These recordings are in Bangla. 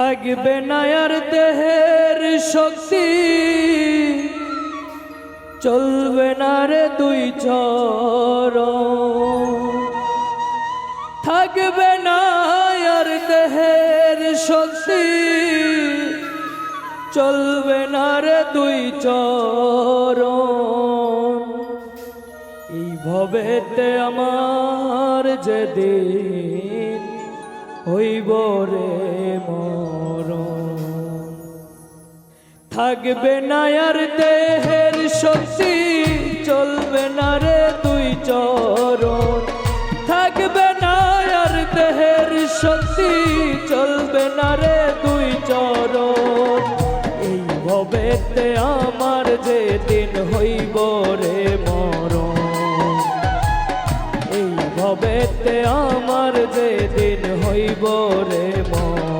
থাকবে না আর দেহের শক্তি। চলবে না রে দুই চর থাকবে না আর দেহের শক্তি। চলবে না রে দুই চরণ। এই ভবেতে আমার যেদিন হইব রে মরণ। থাকবে না আর দেহের শক্তি, চলবে না রে তুই চরণ। থাকবে না আর দেহের শক্তি, চলবে না রে তুই চরণ। এই ভবেতে আমার যে দিন হইব রে মরণ। ভবেতে আমার যে দিন হইব রে মরণ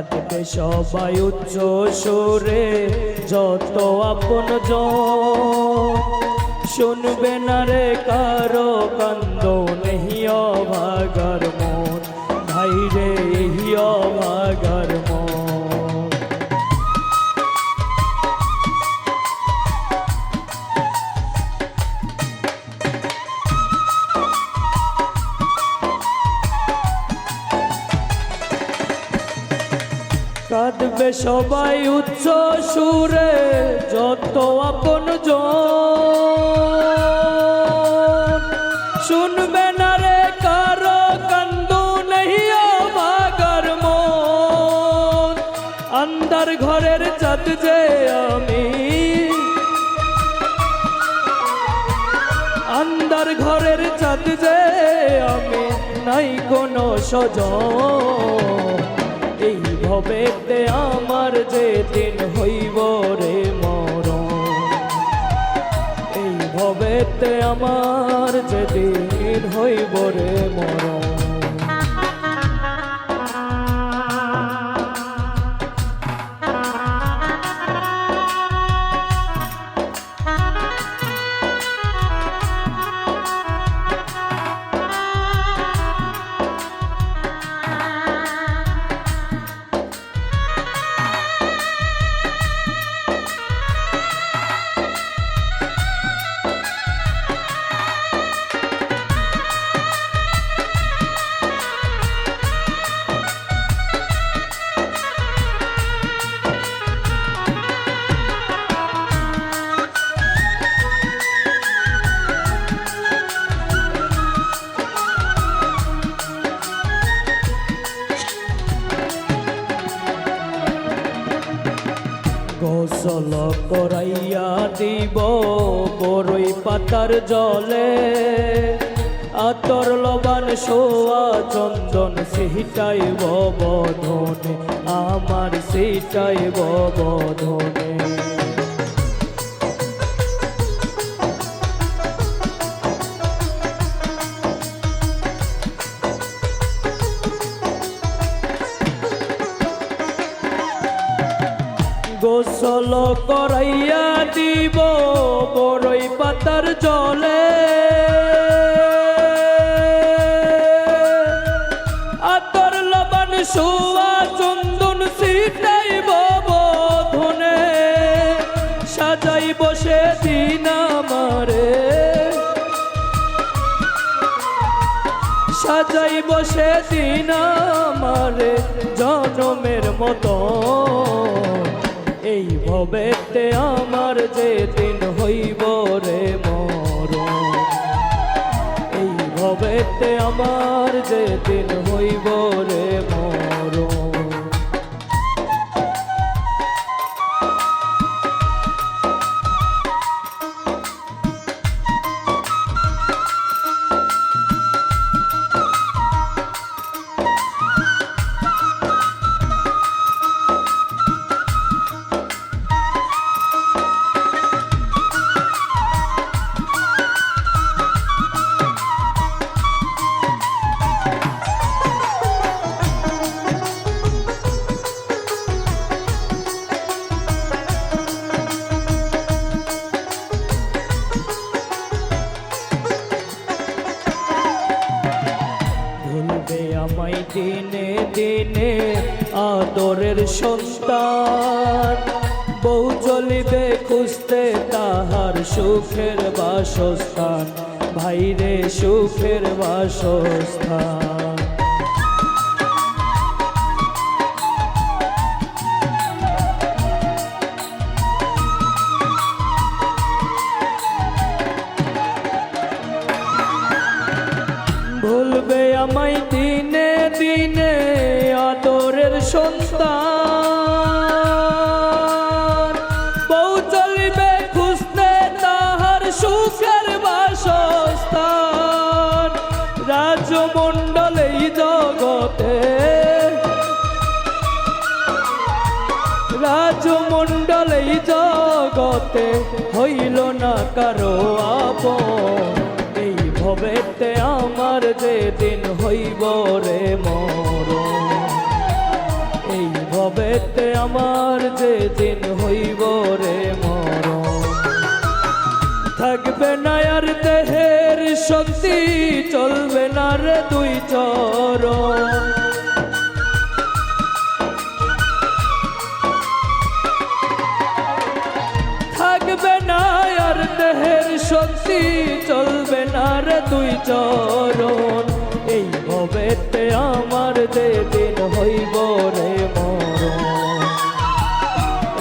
কাঁদবে সবাই উচ্চ সুরে যত আপন শুনবে না রে কারও কান্দ নেহি অভাগার। কাঁদবে সবাই উচ্চ সুরে, যত আপন শুনবে না রে কারও কান্দু নেই মন। আন্দার ঘরের চাঁদ যে আমি। আন্দার ঘরের চাঁদ যে আমি, নাই কোনো সজন এই ভবেতে আমার যে দিন হইব রে মর এই ভবেতে আমার যে দিন হইব রে মরণ। গোসল করাইয়া দিব বড়ই পাতার জলে। আতর লবান সোয়া চন্দন সেটাই বধনে আমার সেটাই বধনে গোসল করাইয়া দিব বড়ই পাতার জলে। আতর লবণ সুয়া চন্দন সিটাইব বধনে। সাজাই বসে দিন আমারে। সাজাই বসে দিন আমারে, জনমের মতো এই ভবেতে আমার যে দিন হইব রে মর এই ভবেতে আমার যে দিন হইব রে মরণ। আমায় দিনে দিনে আদরের সন্তান। বউ চলিবে খুঁজতে তাহার সুখের বাসস্থান। ভাইরে, সুখের বাসস্থান। ভুলবে আমায় দিনে দিনে আদরের সন্তান। বউ চলিবে খুঁজতে তাহার সুখের বাসস্থান। রাজমণ্ডল এই জগতে রাজমণ্ডল এই জগতে হইল না কারও আপন। ভবেতে আমার যে দিন হইব রে মর এই ভবেতে আমার যে দিন হইব রে মর থাকবে না আর দেহের শক্তি, চলবে না রে দুই চরণ। রে চরণ, এই ভবেতে আমার যে দিন হইব রে মরণ।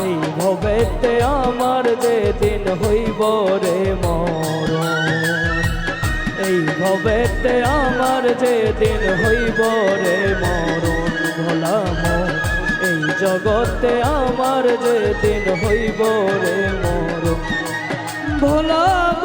এই ভবেতে আমার যে দিন হইব রে মরণ। এই ভবেতে আমার যে দিন হইব রে মরণ ভোলাম এই জগতে আমার যে দিন হইব রে মরণ। ভোলাম